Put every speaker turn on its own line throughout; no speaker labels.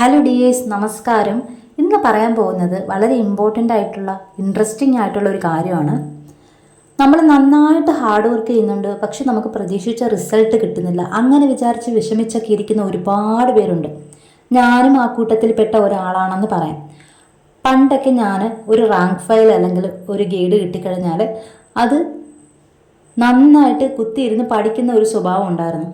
Hello dears നമസ്കാരം. ഇന്ന് പറയാൻ പോകുന്നത് വളരെ ഇമ്പോർട്ടന്റ് ആയിട്ടുള്ള ഇൻട്രസ്റ്റിംഗ് ആയിട്ടുള്ള ഒരു കാര്യമാണ്. നമ്മൾ നന്നായിട്ട് ഹാർഡ് വർക്ക് ചെയ്യുന്നുണ്ട് പക്ഷെ നമുക്ക് പ്രതീക്ഷിച്ച റിസൾട്ട് കിട്ടുന്നില്ല. അങ്ങനെ വിചാരിച്ച് വിഷമിച്ചൊക്കെ ഇരിക്കുന്ന ഒരുപാട് പേരുണ്ട്. ഞാനും ആ കൂട്ടത്തിൽപ്പെട്ട ഒരാളാണെന്ന് പറയാം. പണ്ടൊക്കെ ഞാൻ ഒരു റാങ്ക് ഫയൽ അല്ലെങ്കിൽ ഒരു ഗൈഡ് കിട്ടിക്കഴിഞ്ഞാൽ അത് നന്നായിട്ട് കുത്തിയിരുന്ന് പഠിക്കുന്ന ഒരു സ്വഭാവം ഉണ്ടായിരുന്നു.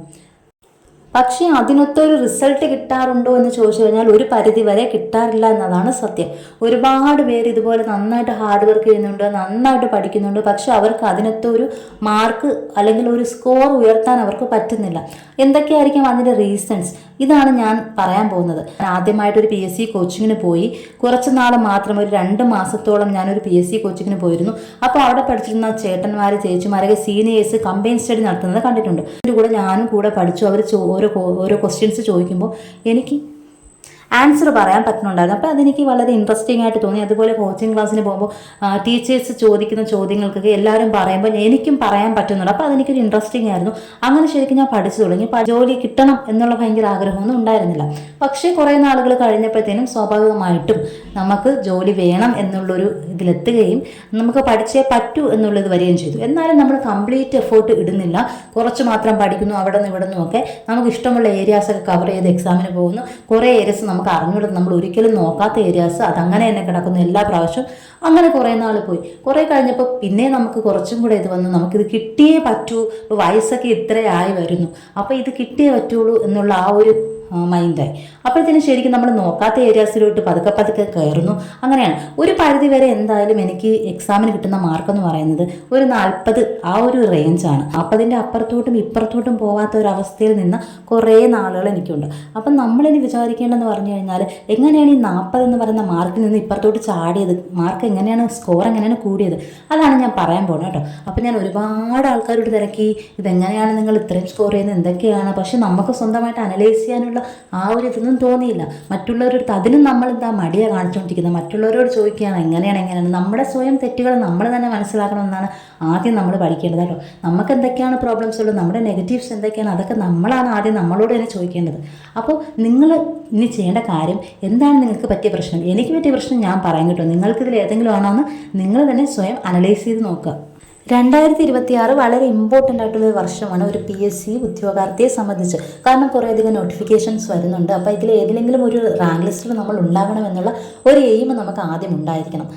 പക്ഷേ അതിനൊത്തൊരു റിസൾട്ട് കിട്ടാറുണ്ടോ എന്ന് ചോദിച്ചു കഴിഞ്ഞാൽ ഒരു പരിധി വരെ കിട്ടാറില്ല എന്നതാണ് സത്യം. ഒരുപാട് പേര് ഇതുപോലെ നന്നായിട്ട് ഹാർഡ് വർക്ക് ചെയ്യുന്നുണ്ട് നന്നായിട്ട് പഠിക്കുന്നുണ്ട് പക്ഷെ അവർക്ക് അതിനൊത്തൊരു മാർക്ക് അല്ലെങ്കിൽ ഒരു സ്കോർ ഉയർത്താൻ അവർക്ക് പറ്റുന്നില്ല. എന്തൊക്കെയായിരിക്കും അതിന്റെ റീസൺസ് ഇതാണ് ഞാൻ പറയാൻ പോകുന്നത്. ആദ്യമായിട്ടൊരു പി എസ് സി കോച്ചിങ്ങിന് പോയി. കുറച്ച് നാൾ മാത്രം ഒരു രണ്ട് മാസത്തോളം ഞാനൊരു പി എസ് സി കോച്ചിങ്ങിന് പോയിരുന്നു. അപ്പോൾ അവിടെ പഠിച്ചിരുന്ന ചേട്ടന്മാർ ചേച്ചിമാരൊക്കെ സീനിയേഴ്സ് കമ്പൈൻ സ്റ്റഡി നടത്തുന്നത് കണ്ടിട്ടുണ്ട്. അതിന്റെ കൂടെ ഞാനും കൂടെ പഠിച്ചു. അവർ ഓരോ ഓരോ ക്വസ്റ്റ്യൻസ് ചോദിക്കുമ്പോൾ എനിക്ക് ആൻസർ പറയാൻ പറ്റുന്നുണ്ടായിരുന്നു. അപ്പോൾ അതെനിക്ക് വളരെ ഇൻട്രസ്റ്റിംഗ് ആയിട്ട് തോന്നി. അതുപോലെ കോച്ചിങ് ക്ലാസ്സിന് പോകുമ്പോൾ ടീച്ചേഴ്സ് ചോദിക്കുന്ന ചോദ്യങ്ങൾക്കൊക്കെ എല്ലാവരും പറയുമ്പോൾ എനിക്കും പറയാൻ പറ്റുന്നുണ്ട്. അപ്പോൾ അതെനിക്കൊരു ഇൻട്രസ്റ്റിംഗ് ആയിരുന്നു. അങ്ങനെ ശരിക്കും ഞാൻ പഠിച്ചു തുടങ്ങി. ജോലി കിട്ടണം എന്നുള്ള ഭയങ്കര ആഗ്രഹമൊന്നും ഉണ്ടായിരുന്നില്ല. പക്ഷേ കുറേ നാളുകൾ കഴിഞ്ഞപ്പോഴത്തേനും സ്വാഭാവികമായിട്ടും നമുക്ക് ജോലി വേണം എന്നുള്ളൊരു ഇതിലെത്തുകയും നമുക്ക് പഠിച്ചേ പറ്റൂ എന്നുള്ളത് വരികയും ചെയ്തു. എന്നാലും നമ്മൾ കംപ്ലീറ്റ് എഫേർട്ട് ഇടുന്നില്ല. കുറച്ച് മാത്രം പഠിക്കുന്നു അവിടെ നിന്ന് ഇവിടെ നിന്നുമൊക്കെ നമുക്ക് ഇഷ്ടമുള്ള ഏരിയാസൊക്കെ കവർ ചെയ്ത് എക്സാമിന് പോകുന്നു. കുറേ ഏരിയസ് നമുക്ക് അറിഞ്ഞുകൂടും നമ്മൾ ഒരിക്കലും നോക്കാത്ത ഏരിയാസ് അതങ്ങനെ തന്നെ കിടക്കുന്നു. എല്ലാ പ്രാവശ്യവും അങ്ങനെ കുറേ നാൾ പോയി. കുറേ കഴിഞ്ഞപ്പോൾ പിന്നെ നമുക്ക് കുറച്ചും കൂടെ ഇത് വന്നു. നമുക്കിത് കിട്ടിയേ പറ്റൂ. വയസ്സൊക്കെ ഇത്രയായി വരുന്നു. അപ്പോൾ ഇത് കിട്ടിയേ പറ്റുള്ളൂ എന്നുള്ള ആ ഒരു മൈൻഡായി. അപ്പോഴത്തേനും ശരിക്കും നമ്മൾ നോക്കാത്ത ഏരിയാസിലോട്ട് പതുക്കെ പതുക്കെ കയറുന്നു. അങ്ങനെയാണ്. ഒരു പരിധി വരെ എന്തായാലും എനിക്ക് എക്സാമിന് കിട്ടുന്ന മാർക്ക് എന്ന് പറയുന്നത് ഒരു നാൽപ്പത് ആ ഒരു റേഞ്ചാണ് നാൽപ്പതിന്റെ അപ്പുറത്തോട്ടും ഇപ്പുറത്തോട്ടും പോകാത്ത ഒരു അവസ്ഥയിൽ നിന്ന് കുറേ നാളുകൾ എനിക്കുണ്ട്. അപ്പം നമ്മളിനി വിചാരിക്കേണ്ടതെന്ന് പറഞ്ഞു കഴിഞ്ഞാൽ എങ്ങനെയാണ് ഈ നാൽപ്പത് എന്ന് പറയുന്ന മാർക്കിൽ നിന്ന് ഇപ്പുറത്തോട്ട് ചാടിയത്? മാർക്ക് എങ്ങനെയാണ് സ്കോർ എങ്ങനെയാണ് കൂടിയത്? അതാണ് ഞാൻ പറയാൻ പോകുന്നത് കേട്ടോ. അപ്പം ഞാൻ ഒരുപാട് ആൾക്കാരോട് തിരക്കി ഇതെങ്ങനെയാണ് നിങ്ങൾ ഇത്രയും സ്കോർ ചെയ്യുന്നത്? എന്തൊക്കെയാണ്? പക്ഷെ നമുക്ക് സ്വന്തമായിട്ട് അനലൈസ് ചെയ്യാനുള്ള ആ ഒരു ഇതൊന്നും തോന്നിയില്ല. മറ്റുള്ളവരോട് അതിനും നമ്മൾ എന്താ മടിയാണ് കാണിച്ചുകൊണ്ടിരിക്കുന്നത് മറ്റുള്ളവരോട് ചോദിക്കുകയാണ് എങ്ങനെയാണ് എങ്ങനെയാണ്? നമ്മുടെ സ്വയം തെറ്റുകൾ നമ്മൾ തന്നെ മനസ്സിലാക്കണമെന്നാണ് ആദ്യം നമ്മൾ പഠിക്കേണ്ടത് കേട്ടോ നമുക്ക് എന്തൊക്കെയാണ് പ്രോബ്ലംസ് ഉള്ളത്? നമ്മുടെ നെഗറ്റീവ്സ് എന്തൊക്കെയാണ്? അതൊക്കെ നമ്മളാണ് ആദ്യം നമ്മളോട് തന്നെ ചോദിക്കേണ്ടത്. അപ്പോൾ നിങ്ങൾ ഇനി ചെയ്യേണ്ട കാര്യം എന്താണ് നിങ്ങൾക്ക് പറ്റിയ പ്രശ്നം? എനിക്ക് പറ്റിയ പ്രശ്നം ഞാൻ പറയാൻ കേട്ടോ. നിങ്ങൾക്കിതിൽ ഏതെങ്കിലും ആണോ എന്ന് നിങ്ങൾ തന്നെ സ്വയം അനലൈസ് ചെയ്ത് നോക്കുക. രണ്ടായിരത്തി ഇരുപത്തി ആറ് വളരെ ഇമ്പോർട്ടന്റ് ആയിട്ടുള്ള ഒരു വർഷമാണ് ഒരു പി എസ് സി ഉദ്യോഗാർത്ഥിയെ സംബന്ധിച്ച്. കാരണം കുറേയധികം നോട്ടിഫിക്കേഷൻസ് വരുന്നുണ്ട്. അപ്പോൾ ഇതിൽ ഏതിലെങ്കിലും ഒരു റാങ്ക് ലിസ്റ്റിൽ നമ്മൾ ഉണ്ടാകണമെന്നുള്ള ഒരു എയിം നമുക്ക് ആദ്യം ഉണ്ടായിരിക്കണം.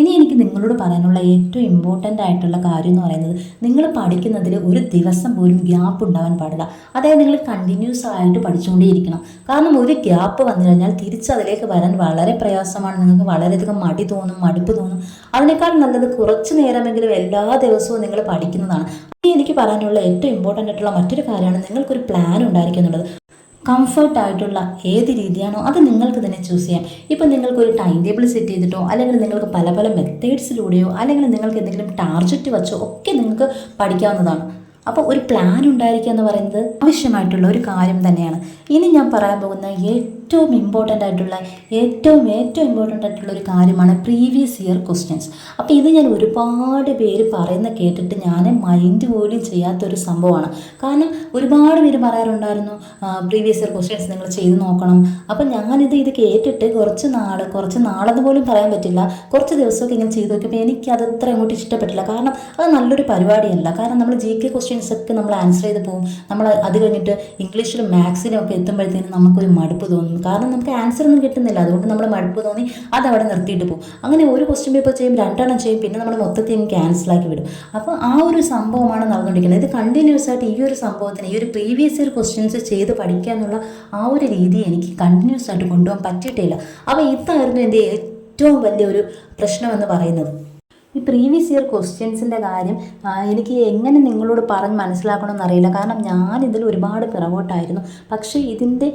ഇനി എനിക്ക് നിങ്ങളോട് പറയാനുള്ള ഏറ്റവും ഇമ്പോർട്ടന്റ് ആയിട്ടുള്ള കാര്യം എന്ന് പറയുന്നത് നിങ്ങൾ പഠിക്കുന്നതിൽ ഒരു ദിവസം പോലും ഗ്യാപ്പ് ഉണ്ടാവാൻ പാടില്ല. അതായത് നിങ്ങൾ കണ്ടിന്യൂസ് ആയിട്ട് പഠിച്ചുകൊണ്ടേയിരിക്കണം. കാരണം ഒരു ഗ്യാപ്പ് വന്നു കഴിഞ്ഞാൽ തിരിച്ചതിലേക്ക് വരാൻ വളരെ പ്രയാസമാണ്. നിങ്ങൾക്ക് വളരെയധികം മടി തോന്നും മടുപ്പ് തോന്നും. അതിനേക്കാൾ നല്ലത് കുറച്ച് നേരമെങ്കിലും എല്ലാ ദിവസവും നിങ്ങൾ പഠിക്കുന്നതാണ്. എനിക്ക് പറയാനുള്ള ഏറ്റവും ഇമ്പോർട്ടന്റ് ആയിട്ടുള്ള മറ്റൊരു കാര്യമാണ് നിങ്ങൾക്കൊരു പ്ലാൻ ഉണ്ടായിരിക്കും എന്നുള്ളത്. കംഫർട്ട് ആയിട്ടുള്ള ഏത് രീതിയാണോ അത് നിങ്ങൾക്ക് തന്നെ ചൂസ് ചെയ്യാം. ഇപ്പം നിങ്ങൾക്ക് ഒരു ടൈം ടേബിൾ സെറ്റ് ചെയ്തിട്ടോ അല്ലെങ്കിൽ നിങ്ങൾക്ക് പല പല മെത്തേഡ്സിലൂടെയോ അല്ലെങ്കിൽ നിങ്ങൾക്ക് എന്തെങ്കിലും ടാർജറ്റ് വച്ചോ ഒക്കെ നിങ്ങൾക്ക് പഠിക്കാവുന്നതാണ്. അപ്പോൾ ഒരു പ്ലാൻ ഉണ്ടായിരിക്കുക എന്ന് പറയുന്നത് ആവശ്യമായിട്ടുള്ള ഒരു കാര്യം തന്നെയാണ്. ഇനി ഞാൻ പറയാൻ പോകുന്ന ഏറ്റവും ഇമ്പോർട്ടന്റ് ആയിട്ടുള്ള ഏറ്റവും ഏറ്റവും ഇമ്പോർട്ടന്റ് ആയിട്ടുള്ള ഒരു കാര്യമാണ് പ്രീവിയസ് ഇയർ ക്വസ്റ്റ്യൻസ് അപ്പോൾ ഇത് ഞാൻ ഒരുപാട് പേര് പറയുന്ന കേട്ടിട്ട് ഞാൻ മൈൻഡ് പോലും ചെയ്യാത്തൊരു സംഭവമാണ്. കാരണം ഒരുപാട് പേര് പറയാറുണ്ടായിരുന്നു പ്രീവിയസ് ഇയർ ക്വസ്റ്റ്യൻസ് നിങ്ങൾ ചെയ്ത് നോക്കണം. അപ്പോൾ ഞാനിത് ഇത് കേട്ടിട്ട് കുറച്ച് നാൾ കുറച്ച് നാളെന്ന് പോലും പറയാൻ പറ്റില്ല. കുറച്ച് ദിവസമൊക്കെ ഇങ്ങനെ ചെയ്ത് നോക്കിയപ്പോൾ എനിക്ക് അത് അത്ര അങ്ങോട്ട് ഇഷ്ടപ്പെട്ടില്ല. കാരണം അത് നല്ലൊരു പരിപാടിയല്ല. കാരണം നമ്മൾ ജി കെ ക്വസ്റ്റ്യൻസ് ഒക്കെ നമ്മൾ ആൻസർ ചെയ്ത് പോകും നമ്മൾ അത് കഴിഞ്ഞിട്ട് ഇംഗ്ലീഷിലും മാത്സിലും ഒക്കെ എത്തുമ്പോഴത്തേനും നമുക്കൊരു മടുപ്പ് തോന്നും. കാരണം നമുക്ക് ആൻസർ ഒന്നും കിട്ടുന്നില്ല. അതുകൊണ്ട് നമ്മൾ മടുപ്പ് തോന്നി അത് അവിടെ നിർത്തിയിട്ട് പോകും. അങ്ങനെ ഒരു ക്വസ്റ്റ്യൻ പേപ്പർ ചെയ്യും രണ്ടെണ്ണം ചെയ്യും പിന്നെ നമ്മൾ മൊത്തത്തിൽ ക്യാൻസലാക്കി വിടും. അപ്പോൾ ആ ഒരു സംഭവമാണ് നടന്നുകൊണ്ടിരിക്കുന്നത്. ഇത് കണ്ടിന്യൂസ് ആയിട്ട് ഈ ഒരു സംഭവത്തിന് ഈ ഒരു പ്രീവിയസ് ഇയർ ക്വസ്റ്റ്യൻസ് ചെയ്ത് പഠിക്കുക എന്നുള്ള ആ ഒരു രീതി എനിക്ക് കണ്ടിന്യൂസ് ആയിട്ട് കൊണ്ടുപോകാൻ പറ്റിയിട്ടില്ല അപ്പോൾ ഇതായിരുന്നു എന്റെ ഏറ്റവും വലിയൊരു പ്രശ്നമെന്ന് പറയുന്നത്. ഈ പ്രീവിയസ് ഇയർ ക്വസ്റ്റ്യൻസിന്റെ കാര്യം എനിക്ക് എങ്ങനെ നിങ്ങളോട് പറഞ്ഞ് മനസ്സിലാക്കണമെന്ന് അറിയില്ല. കാരണം ഞാൻ ഇതിൽ ഒരുപാട് പിറകോട്ടായിരുന്നു. പക്ഷേ ഇതിന്റെ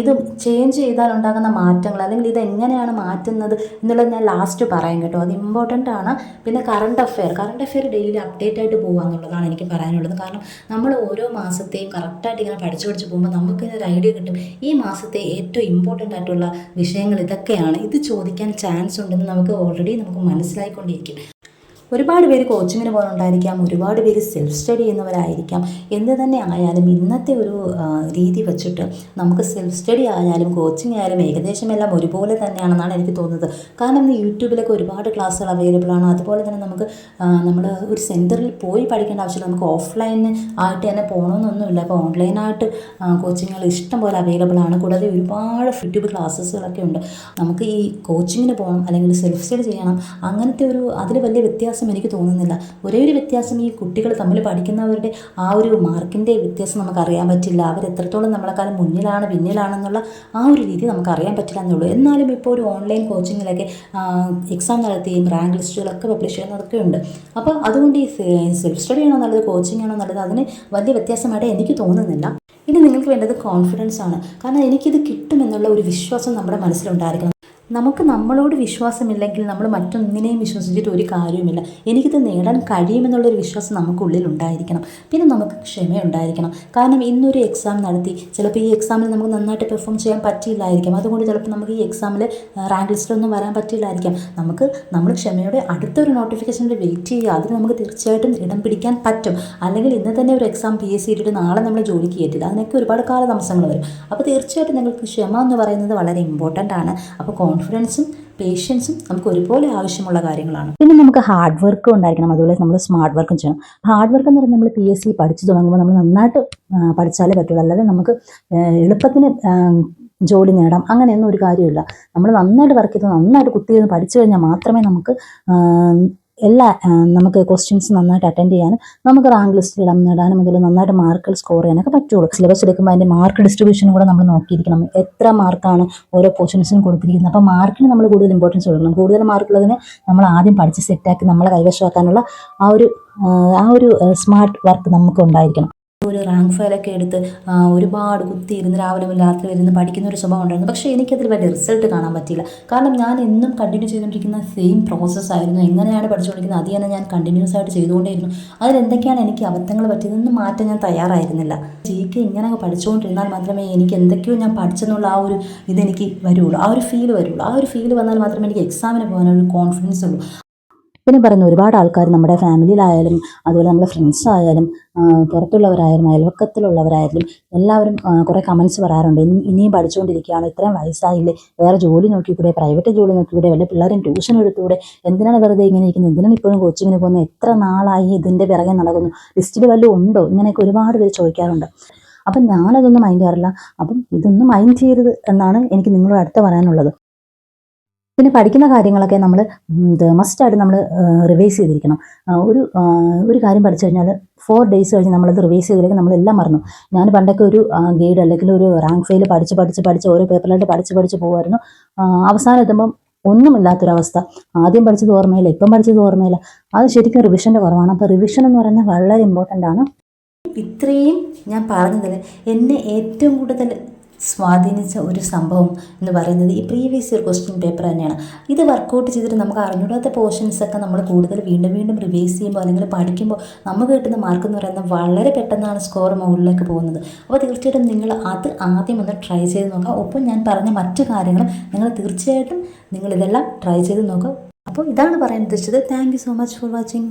ഇത് ചേഞ്ച് ചെയ്താൽ ഉണ്ടാകുന്ന മാറ്റങ്ങൾ അല്ലെങ്കിൽ ഇത് എങ്ങനെയാണ് മാറ്റുന്നത് എന്നുള്ളത് ഞാൻ ലാസ്റ്റ് പറയാം കേട്ടോ. അത് ഇമ്പോർട്ടന്റ് ആണ്. പിന്നെ current affair current affair daily update ആയിട്ട് പോകുക എന്നുള്ളതാണ് എനിക്ക് പറയാനുള്ളത്. കാരണം നമ്മൾ ഓരോ മാസത്തെയും കറക്റ്റായിട്ട് ഇങ്ങനെ പഠിച്ചു പഠിച്ച് പോകുമ്പോൾ നമുക്ക് ഒരു ഐഡിയ കിട്ടും. ഈ മാസത്തെ ഏറ്റവും ഇമ്പോർട്ടന്റ് ആയിട്ടുള്ള വിഷയങ്ങൾ ഇതൊക്കെയാണ്. ഇത് ചോദിക്കാൻ ചാൻസ് ഉണ്ടെന്ന് നമുക്ക് ഓൾറെഡി നമുക്ക് മനസ്സിലായിക്കൊണ്ടിരിക്കും. ഒരുപാട് പേര് കോച്ചിങ്ങിന് പോകുന്നുണ്ടായിരിക്കാം ഒരുപാട് പേര് സെൽഫ് സ്റ്റഡി ചെയ്യുന്നവരായിരിക്കാം. എന്ത് തന്നെ ആയാലും ഇന്നത്തെ ഒരു രീതി വെച്ചിട്ട് നമുക്ക് സെൽഫ് സ്റ്റഡി ആയാലും കോച്ചിങ് ആയാലും ഏകദേശം എല്ലാം ഒരുപോലെ തന്നെയാണെന്നാണ് എനിക്ക് തോന്നുന്നത്. കാരണം ഇന്ന് യൂട്യൂബിലൊക്കെ ഒരുപാട് ക്ലാസ്സുകൾ അവൈലബിൾ ആണ്. അതുപോലെ തന്നെ നമുക്ക് നമ്മൾ ഒരു സെന്ററിൽ പോയി പഠിക്കേണ്ട ആവശ്യമില്ല. നമുക്ക് ഓഫ്ലൈൻ ആയിട്ട് തന്നെ പോകണമെന്നൊന്നുമില്ല. അപ്പോൾ ഓൺലൈനായിട്ട് കോച്ചിങ്ങുകൾ ഇഷ്ടം പോലെ അവൈലബിൾ ആണ്. കൂടാതെ ഒരുപാട് യൂട്യൂബ് ക്ലാസ്സുകളൊക്കെ ഉണ്ട്. നമുക്ക് ഈ കോച്ചിങ്ങിന് പോകണം അല്ലെങ്കിൽ സെൽഫ് സ്റ്റഡി ചെയ്യണം അങ്ങനത്തെ ഒരു അതിൽ വലിയ വ്യത്യാസം എനിക്ക് തോന്നുന്നില്ല. ഒരേ ഒരു വ്യത്യാസം ഈ കുട്ടികൾ തമ്മിൽ പഠിക്കുന്നവരുടെ ആ ഒരു മാർക്കിന്റെ വ്യത്യാസം നമുക്കറിയാൻ പറ്റില്ല. അവർ എത്രത്തോളം നമ്മളെക്കാളും മുന്നിലാണ് പിന്നിലാണെന്നുള്ള ആ ഒരു രീതി നമുക്കറിയാൻ പറ്റില്ല എന്നുള്ളൂ എന്നാലും ഇപ്പോൾ ഒരു ഓൺലൈൻ കോച്ചിങ്ങിലൊക്കെ എക്സാം നടത്തിയും റാങ്ക് ലിസ്റ്റുകളൊക്കെ പബ്ലിഷ് ചെയ്യുന്നതൊക്കെ ഉണ്ട്. അപ്പോൾ അതുകൊണ്ട് ഈ സെൽഫ് സ്റ്റഡി ആണോ നല്ലത് കോച്ചിങ് ആണോ നല്ലത് അതിന് വലിയ വ്യത്യാസമായിട്ട് എനിക്ക് തോന്നുന്നില്ല. ഇനി നിങ്ങൾക്ക് വേണ്ടത് കോൺഫിഡൻസ് ആണ്. കാരണം എനിക്കിത് കിട്ടുമെന്നുള്ള ഒരു വിശ്വാസം നമ്മുടെ മനസ്സിലുണ്ടായിരിക്കണം. നമുക്ക് നമ്മളോട് വിശ്വാസമില്ലെങ്കിൽ നമ്മൾ മറ്റൊന്നിനെയും വിശ്വസിച്ചിട്ട് ഒരു കാര്യവുമില്ല. എനിക്കിത് നേടാൻ കഴിയുമെന്നുള്ളൊരു വിശ്വാസം നമുക്കുള്ളിൽ ഉണ്ടായിരിക്കണം പിന്നെ നമുക്ക് ക്ഷമയുണ്ടായിരിക്കണം. കാരണം ഇന്നൊരു എക്സാം നടത്തി ചിലപ്പോൾ ഈ എക്സാമിൽ നമുക്ക് നന്നായിട്ട് പെർഫോം ചെയ്യാൻ പറ്റിയില്ലായിരിക്കും. അതുകൊണ്ട് ചിലപ്പോൾ നമുക്ക് ഈ എക്സാമിൽ റാങ്ക് ലിസ്റ്റിലൊന്നും വരാൻ പറ്റിയില്ലായിരിക്കാം. നമുക്ക് നമ്മൾ ക്ഷമയോടെ അടുത്തൊരു നോട്ടിഫിക്കേഷനിൽ വെയിറ്റ് ചെയ്യുക. അതിന് നമുക്ക് തീർച്ചയായിട്ടും ഇടം പിടിക്കാൻ പറ്റും. അല്ലെങ്കിൽ ഇന്ന് തന്നെ ഒരു എക്സാം പി എസ് സി നാളെ നമ്മൾ ജോലിക്ക് കയറ്റില്ല. അതിനൊക്കെ ഒരുപാട് കാലതാമസങ്ങൾ വരും. അപ്പോൾ തീർച്ചയായിട്ടും നിങ്ങൾക്ക് ക്ഷമ എന്ന് പറയുന്നത് വളരെ ഇമ്പോർട്ടന്റ് ആണ്. അപ്പോൾ കോൺഫിഡൻസും പേഷ്യൻസും നമുക്ക് ഒരുപോലെ ആവശ്യമുള്ള കാര്യങ്ങളാണ്. പിന്നെ നമുക്ക് ഹാർഡ് വർക്കും ഉണ്ടായിരിക്കണം. അതുപോലെ നമ്മൾ സ്മാർട്ട് വർക്കും ചെയ്യണം. ഹാർഡ് വർക്ക് എന്ന് പറയുമ്പോൾ നമ്മൾ പി എസ് സി പഠിച്ചു തുടങ്ങുമ്പോൾ നമ്മൾ നന്നായിട്ട് പഠിച്ചാലേ പറ്റുള്ളൂ. അല്ലാതെ നമുക്ക് എളുപ്പത്തിന് ജോലി നേടാം. അങ്ങനെയൊന്നും ഒരു കാര്യമില്ല നമ്മൾ നന്നായിട്ട് വർക്ക് ചെയ്ത് നന്നായിട്ട് കുത്തിയിരുന്ന് പഠിച്ചു കഴിഞ്ഞാൽ മാത്രമേ നമുക്ക് എല്ലാ നമുക്ക് ക്വസ്റ്റ്യൻസ് നന്നായിട്ട് അറ്റൻഡ് ചെയ്യാനും നമുക്ക് റാങ്ക് ലിസ്റ്റിൽ ഇടം നേടാനും അതിൽ നന്നായിട്ട് മാർക്കുകൾ സ്കോർ ചെയ്യാനൊക്കെ പറ്റുള്ളൂ. സിലബസ് എടുക്കുമ്പോൾ അതിന്റെ മാർക്ക് ഡിസ്ട്രിബ്യൂഷനും കൂടെ നമ്മൾ നോക്കിയിരിക്കണം. എത്ര മാർക്കാണ് ഓരോ പോർഷൻസിനും കൊടുത്തിരിക്കുന്നത്. അപ്പോൾ മാർക്കിന് നമ്മൾ കൂടുതൽ ഇമ്പോർട്ടൻസ് കൊടുക്കണം. കൂടുതൽ മാർക്കുള്ളതിനെ നമ്മൾ ആദ്യം പഠിച്ച് സെറ്റാക്കി നമ്മളെ കൈവശമാക്കാനുള്ള ആ ഒരു ആ ഒരു സ്മാർട്ട് വർക്ക് നമുക്ക് ഉണ്ടായിരിക്കണം. ഒരു റാങ്ക് ഫയലൊക്കെ എടുത്ത് ഒരുപാട് കുത്തിയിരുന്ന് രാവിലെ മുതൽ രാത്രി വരുന്ന പഠിക്കുന്ന ഒരു സ്വഭാവം ഉണ്ടായിരുന്നു. പക്ഷേ എനിക്കതിൽ വലിയ റിസൾട്ട് കാണാൻ പറ്റിയില്ല. കാരണം ഞാൻ എന്നും കണ്ടിന്യൂ ചെയ്തുകൊണ്ടിരിക്കുന്ന സെയിം പ്രോസസ്സ് ആയിരുന്നു. എങ്ങനെയാണ് പഠിച്ചുകൊണ്ടിരിക്കുന്നത്? അത് തന്നെ ഞാൻ കണ്ടിന്യൂസ് ആയിട്ട് ചെയ്തുകൊണ്ടേയിരുന്നു. അതിലെന്തൊക്കെയാണ് എനിക്ക് അബദ്ധങ്ങൾ പറ്റിയതെന്ന് മാറ്റാൻ ഞാൻ തയ്യാറായിരുന്നില്ല. ജിക്ക് ഇങ്ങനെ പഠിച്ചുകൊണ്ടിരുന്നാൽ മാത്രമേ എനിക്ക് എന്തൊക്കെയോ ഞാൻ പഠിച്ചെന്നുള്ള ആ ഒരു ഇതെനിക്ക് വരുള്ളൂ. ആ ഒരു ഫീൽ വരുള്ളൂ. ആ ഒരു ഫീൽ വന്നാൽ മാത്രമേ എനിക്ക് എക്സാമിന് പോകാനൊരു കോൺഫിഡൻസ് ഉള്ളൂ. പിന്നെ പറയുന്ന ഒരുപാട് ആൾക്കാർ നമ്മുടെ ഫാമിലിയിലായാലും അതുപോലെ നമ്മുടെ ഫ്രണ്ട്സ് ആയാലും പുറത്തുള്ളവരായാലും അയൽവക്കത്തിലുള്ളവരായാലും എല്ലാവരും കുറേ കമൻസ് പറയാറുണ്ട്. ഇനി ഇനിയും പഠിച്ചുകൊണ്ടിരിക്കുകയാണ് ഇത്രയും വയസ്സായില്ലേ വേറെ ജോലി നോക്കിക്കൂടെ പ്രൈവറ്റ് ജോലി നോക്കിക്കൂടെ വല്ല പിള്ളേരും ട്യൂഷൻ എടുത്തുകൂടെ എന്തിനാണ് വെറുതെ ഇങ്ങനെ ഇരിക്കുന്നത്? എന്തിനാണ് ഇപ്പോഴും കോച്ചിങ്ങിന് പോകുന്നത്? എത്ര നാളായി ഇതിന്റെ പിറകെ നടക്കുന്നു? ലിസ്റ്റിൽ വല്ലതും ഉണ്ടോ? ഇങ്ങനെയൊക്കെ ഒരുപാട് പേര് ചോദിക്കാറുണ്ട്. അപ്പം ഞാനതൊന്നും മൈൻഡ് ചെയ്യാറില്ല. അപ്പം ഇതൊന്നും മൈൻഡ് ചെയ്യരുത് എന്നാണ് എനിക്ക് നിങ്ങളോട് അടുത്ത് പറയാനുള്ളത്. പിന്നെ പഠിക്കുന്ന കാര്യങ്ങളൊക്കെ നമ്മൾ മസ്റ്റായിട്ട് നമ്മൾ റിവൈസ് ചെയ്തിരിക്കണം. ഒരു ഒരു കാര്യം പഠിച്ചു കഴിഞ്ഞാൽ ഫോർ ഡേയ്സ് കഴിഞ്ഞ് നമ്മളത് റിവൈസ് ചെയ്തില്ലെങ്കിൽ നമ്മളെല്ലാം മറന്നു. ഞാൻ പണ്ടൊക്കെ ഒരു ഗൈഡ് അല്ലെങ്കിൽ ഒരു റാങ്ക് ഫെയിൽ പഠിച്ച് പഠിച്ച് പഠിച്ച് ഓരോ പേപ്പറിലായിട്ട് പഠിച്ച് പഠിച്ച് പോകുമായിരുന്നു അവസാനം എത്തുമ്പം ഒന്നുമില്ലാത്തൊരവസ്ഥ. ആദ്യം പഠിച്ചത് ഓർമ്മയില്ല ഇപ്പം പഠിച്ചത് ഓർമ്മയില്ല. അത് ശരിക്കും റിവിഷന്റെ കുറവാണ്. അപ്പോൾ റിവിഷൻ എന്ന് പറയുന്നത് വളരെ ഇമ്പോർട്ടന്റ് ആണ്. ഇത്രയും ഞാൻ പറഞ്ഞതിൽ എന്നെ ഏറ്റവും കൂടുതൽ സ്വാധീനിച്ച ഒരു സംഭവം എന്ന് പറയുന്നത് ഈ പ്രീവിയസ് ഇയർ ക്വസ്റ്റ്യൻ പേപ്പർ തന്നെയാണ്. ഇത് വർക്കൗട്ട് ചെയ്തിട്ട് നമുക്ക് അറിഞ്ഞൂടാത്ത പോർഷൻസ് ഒക്കെ നമ്മൾ കൂടുതൽ വീണ്ടും വീണ്ടും റിവൈസ് ചെയ്യുമ്പോൾ അല്ലെങ്കിൽ പഠിക്കുമ്പോൾ നമുക്ക് കിട്ടുന്ന മാർക്ക് എന്ന് പറയുന്നത് വളരെ പെട്ടെന്നാണ് സ്കോർ മുകളിലേക്ക് പോകുന്നത്. അപ്പോൾ തീർച്ചയായിട്ടും നിങ്ങൾ അത് ആദ്യം ഒന്ന് ട്രൈ ചെയ്ത് നോക്കുക. ഒപ്പം ഞാൻ പറഞ്ഞ മറ്റു കാര്യങ്ങളും നിങ്ങൾ തീർച്ചയായിട്ടും നിങ്ങളിതെല്ലാം ട്രൈ ചെയ്ത് നോക്കുക. അപ്പോൾ ഇതാണ് പറയാൻ ഉദ്ദേശിച്ചത്. Thank you so much for watching